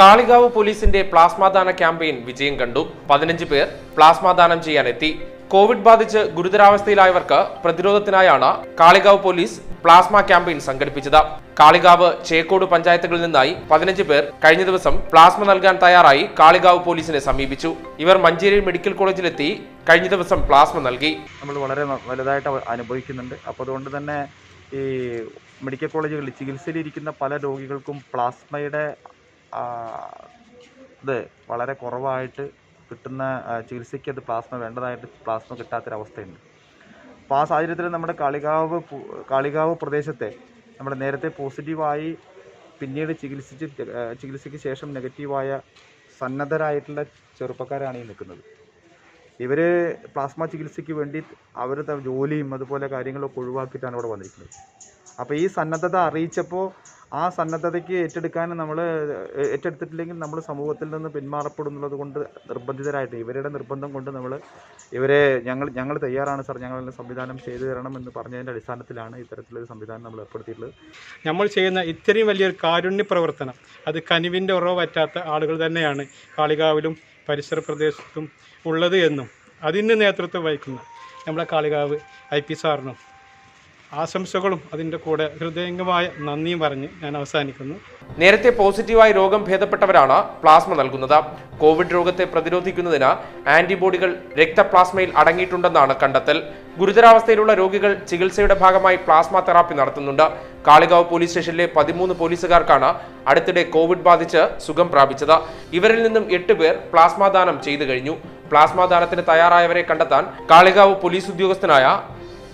കാളികാവ് പോലീസിന്റെ പ്ലാസ്മ ദാന ക്യാമ്പയിൻ വിജയം കണ്ടു. പതിനഞ്ച് പേർ പ്ലാസ്മ ദാനം ചെയ്യാനെത്തി. കോവിഡ് ബാധിച്ച് ഗുരുതരാവസ്ഥയിലായവർക്ക് പ്രതിരോധത്തിനായാണ് കാളികാവ് പോലീസ് പ്ലാസ്മ ക്യാമ്പയിൻ സംഘടിപ്പിച്ചത്. കാളികാവ് ചേക്കോട് പഞ്ചായത്തുകളിൽ നിന്നായി പതിനഞ്ച് പേർ കഴിഞ്ഞ ദിവസം പ്ലാസ്മ നൽകാൻ തയ്യാറായി കാളികാവ് പോലീസിനെ സമീപിച്ചു. ഇവർ മഞ്ചേരി മെഡിക്കൽ കോളേജിലെത്തി കഴിഞ്ഞ ദിവസം പ്ലാസ്മ നൽകി. നമ്മൾ വളരെ വലുതായിട്ട് അനുഭവിക്കുന്നുണ്ട്. അപ്പോൾ അതുകൊണ്ട് തന്നെ ഈ മെഡിക്കൽ കോളേജുകളിൽ ചികിത്സയിലിരിക്കുന്ന പല രോഗികൾക്കും പ്ലാസ്മയുടെ ഇത് വളരെ കുറവായിട്ട് കിട്ടുന്ന ചികിത്സയ്ക്ക് അത് പ്ലാസ്മ വേണ്ടതായിട്ട് പ്ലാസ്മ കിട്ടാത്തൊരവസ്ഥയുണ്ട്. അപ്പോൾ ആ സാഹചര്യത്തിൽ നമ്മുടെ കാളികാവ് കളികാവ് പ്രദേശത്തെ നമ്മുടെ നേരത്തെ പോസിറ്റീവായി പിന്നീട് ചികിത്സിച്ച് ചികിത്സയ്ക്ക് ശേഷം നെഗറ്റീവായ സന്നദ്ധരായിട്ടുള്ള ചെറുപ്പക്കാരാണ് ഈ നിൽക്കുന്നത്. ഇവർ പ്ലാസ്മ ചികിത്സയ്ക്ക് വേണ്ടി അവരുടെ ജോലിയും അതുപോലെ കാര്യങ്ങളൊക്കെ ഒഴിവാക്കിയിട്ടാണ് ഇവിടെ വന്നിരിക്കുന്നത്. അപ്പോൾ ഈ സന്നദ്ധത അറിയിച്ചപ്പോൾ ആ സന്നദ്ധതയ്ക്ക് ഏറ്റെടുക്കാൻ നമ്മൾ ഏറ്റെടുത്തിട്ടില്ലെങ്കിൽ നമ്മൾ സമൂഹത്തിൽ നിന്ന് പിന്മാറപ്പെടുന്നുള്ളത് കൊണ്ട് നിർബന്ധിതരായിട്ട് ഇവരുടെ നിർബന്ധം കൊണ്ട് നമ്മൾ ഇവരെ ഞങ്ങൾ ഞങ്ങൾ തയ്യാറാണ് സാർ ഞങ്ങൾ സംവിധാനം ചെയ്തു തരണം എന്ന് പറഞ്ഞതിന്റെ അടിസ്ഥാനത്തിലാണ് ഇത്തരത്തിലൊരു സംവിധാനം നമ്മൾ ഏർപ്പെടുത്തിയിട്ടുള്ളത്. നമ്മൾ ചെയ്യുന്ന ഇത്രയും വലിയൊരു കാരുണ്യ പ്രവർത്തനം അത് കനിവിന്റെ ഉറവ് പറ്റാത്ത ആളുകൾ തന്നെയാണ് കാളികാവിലും പരിസര പ്രദേശത്തും ഉള്ളത് എന്നും അതിന് നേതൃത്വം വഹിക്കുന്ന നമ്മുടെ കാളികാവ് ഐ പി സാറിനും ആശംസകളും അതിന്റെ കൂടെ ഹൃദയംഗമായ നന്ദിയും പറഞ്ഞ് ഞാൻ അവസാനിക്കുന്നു. നേരത്തെ പോസിറ്റീവായി രോഗം ഭേദപ്പെട്ടവരാണ് പ്ലാസ്മ നൽകുന്നത്. കോവിഡ് രോഗത്തെ പ്രതിരോധിക്കുന്നതിന് ആന്റിബോഡികൾ രക്തപ്ലാസ്മയിൽ അടങ്ങിയിട്ടുണ്ടെന്നാണ് കണ്ടെത്തൽ. ഗുരുതരാവസ്ഥയിലുള്ള രോഗികൾ ചികിത്സയുടെ ഭാഗമായി പ്ലാസ്മ തെറാപ്പി നടത്തുന്നുണ്ട്. കാളികാവ് പോലീസ് സ്റ്റേഷനിലെ പതിമൂന്ന് പോലീസുകാർക്കാണ് അടുത്തിടെ കോവിഡ് ബാധിച്ച് സുഖം പ്രാപിച്ചത്. ഇവരിൽ നിന്നും എട്ട് പേർ പ്ലാസ്മ ദാനം ചെയ്തു കഴിഞ്ഞു. പ്ലാസ്മ ദാനത്തിന് തയ്യാറായവരെ കണ്ടെത്താൻ കാളികാവ് പോലീസ് ഉദ്യോഗസ്ഥനായ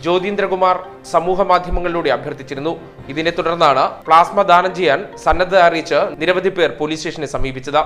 ജ്യോതീന്ദ്രകുമാർ സമൂഹ മാധ്യമങ്ങളിലൂടെ അഭ്യർത്ഥിച്ചിരുന്നു. ഇതിനെ തുടർന്നാണ് പ്ലാസ്മ ദാനം ചെയ്യാൻ സന്നദ്ധത അറിയിച്ച് നിരവധി പേർ പോലീസ് സ്റ്റേഷനെ സമീപിച്ചത്.